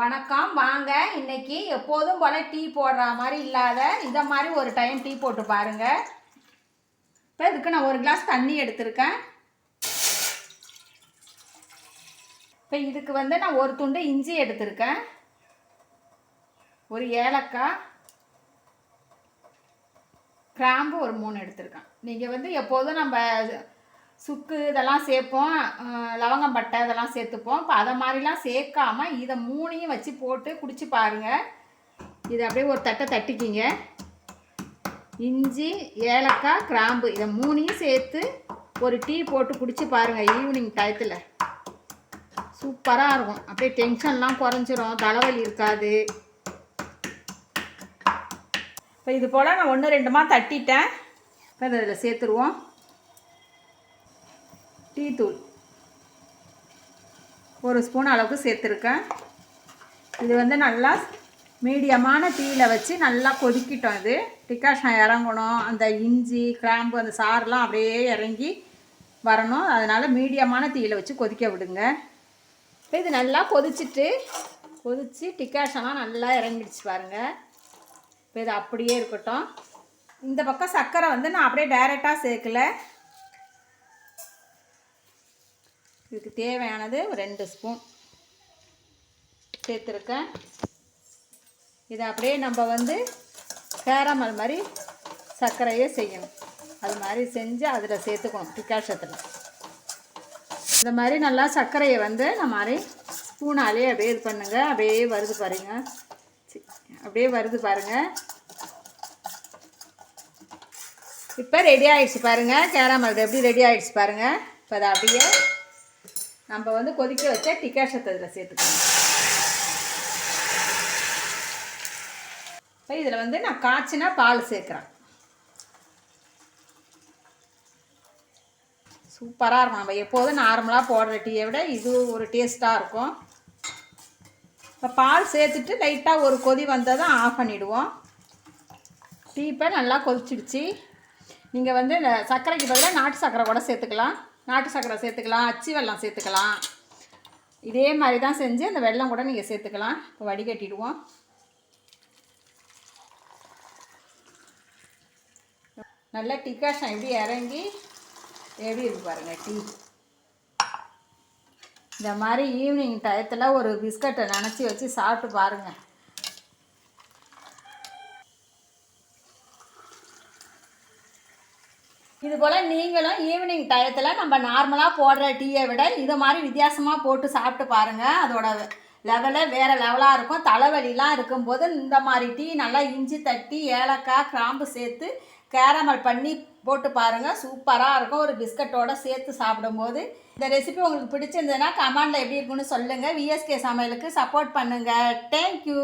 வணக்கம் வாங்க. இன்னைக்கு எப்போதும் போல டீ போடுற மாதிரி இல்லாத இதை மாதிரி ஒரு டைம் டீ போட்டு பாருங்க. இப்போ இதுக்கு நான் ஒரு கிளாஸ் தண்ணி எடுத்திருக்கேன். இப்போ இதுக்கு வந்து நான் ஒரு துண்டு இஞ்சி எடுத்திருக்கேன். ஒரு ஏலக்காய் கிராம்பு ஒரு மூணு எடுத்திருக்கேன். நீங்கள் வந்து எப்போதும் நம்ம சுக்கு இதெல்லாம் சேர்ப்போம் லவங்கம் பட்டை இதெல்லாம் சேர்த்துப்போம். இப்போ அதை மாதிரிலாம் சேர்க்காம இதை மூணையும் வச்சு போட்டு குடிச்சு பாருங்கள் இதை அப்படியே ஒரு தட்டை தட்டிக்கிங்க. இஞ்சி ஏலக்காய் கிராம்பு இதை மூணையும் சேர்த்து ஒரு டீ போட்டு குடிச்சு பாருங்கள் ஈவினிங் டயத்தில். சூப்பராக இருக்கும். அப்படியே டென்ஷன்லாம் குறைஞ்சிரும். தலைவலி இருக்காது. இப்போ இது போல் நான் ஒன்று ரெண்டுமா தட்டிட்டேன். இப்போ இதில் சேர்த்துருவோம். டீ தூள். ஒரு ஸ்பூன் அளவுக்கு சேர்த்துருக்கேன். இது வந்து நல்லா மீடியமான தீயில் வச்சு நல்லா கொதிக்கிட்டோம் இது. டிகாஷன் இறங்கணும். அந்த இஞ்சி கிராம்பு அந்த சாறுலாம் அப்படியே இறங்கி வரணும். அதனால் மீடியமான தீயில் வச்சு கொதிக்க விடுங்க. இது நல்லா கொதிச்சிட்டு கொதித்து டிகாஷன்லாம் நல்லா இறங்கிடுச்சு பாருங்கள் இப்போ இது அப்படியே இருக்கட்டும். இந்த பக்கம் சர்க்கரை வந்து நான் அப்படியே டைரெக்டாக சேர்க்கல. இதுக்கு தேவையானது ஒரு ரெண்டு ஸ்பூன் சேர்த்துருக்கேன். இதை அப்படியே நம்ம வந்து கேரமல் மாதிரி சர்க்கரையே செய்யணும். அது மாதிரி செஞ்சு அதில் சேர்த்துக்கணும் பிக்காஷத்தில் இந்த மாதிரி நல்லா சர்க்கரையை வந்து நம்ம மாதிரி ஸ்பூனாலே அப்படியே இது பண்ணுங்கள் அப்படியே வருது பாருங்க. அப்படியே வருது பாருங்க. இப்போ ரெடி ஆகிடுச்சு பாருங்கள் கேரமல் எப்படி ரெடி ஆகிடுச்சு பாருங்கள் இப்போ அதை அப்படியே நம்ம வந்து கொதிக்க வச்ச டிகாஷத்தை இதில் சேர்த்துக்கணும். இப்போ இதில் வந்து நான் காய்ச்சினா பால் சேர்க்குறேன். சூப்பராக இருக்கும். நம்ம எப்போதும் நார்மலாக போடுற டீயை விட இது ஒரு டேஸ்ட்டாக இருக்கும். இப்போ பால் சேர்த்துட்டு லைட்டாக ஒரு கொதி வந்ததும் ஆஃப் பண்ணிவிடுவோம் டீ இப்போ நல்லா கொதிச்சிடுச்சு. நீங்கள் வந்து இந்த சர்க்கரைக்கு பதிலாக நாட்டு சர்க்கரை கூட சேர்த்துக்கலாம். நாட்டு சர்க்கரை சேர்த்துக்கலாம் அச்சி வெள்ளம் சேர்த்துக்கலாம். இதே மாதிரி தான் செஞ்சு அந்த வெள்ளம் கூட நீங்கள் சேர்த்துக்கலாம். இப்போ வடிகட்டிடுவோம். நல்லா டிகாஷன் எப்படி இறங்கி எப்படி இருக்கு பாருங்கள் டீ. இந்த மாதிரி ஈவினிங் டயத்தில் ஒரு பிஸ்கட்டை நினச்சி வச்சு சாப்பிட்டு பாருங்கள் இது போல் நீங்களும் ஈவினிங் டயத்தில் நம்ம நார்மலாக போடுற டீயை விட இது மாதிரி வித்தியாசமாக போட்டு சாப்பிட்டு பாருங்கள் அதோட லெவலே வேறு லெவலாக இருக்கும். தலைவலிலாம் இருக்கும்போது இந்த மாதிரி டீ நல்லா இஞ்சி தட்டி ஏலக்காய் கிராம்பு சேர்த்து கேரமல் பண்ணி போட்டு பாருங்கள் சூப்பராக இருக்கும். ஒரு பிஸ்கட்டோடு சேர்த்து சாப்பிடும்போது. இந்த ரெசிபி உங்களுக்கு பிடிச்சிருந்ததுன்னா கமெண்டில் எப்படி இருக்குன்னு சொல்லுங்கள் விஎஸ்கே சமையலுக்கு சப்போர்ட் பண்ணுங்கள் தேங்க்யூ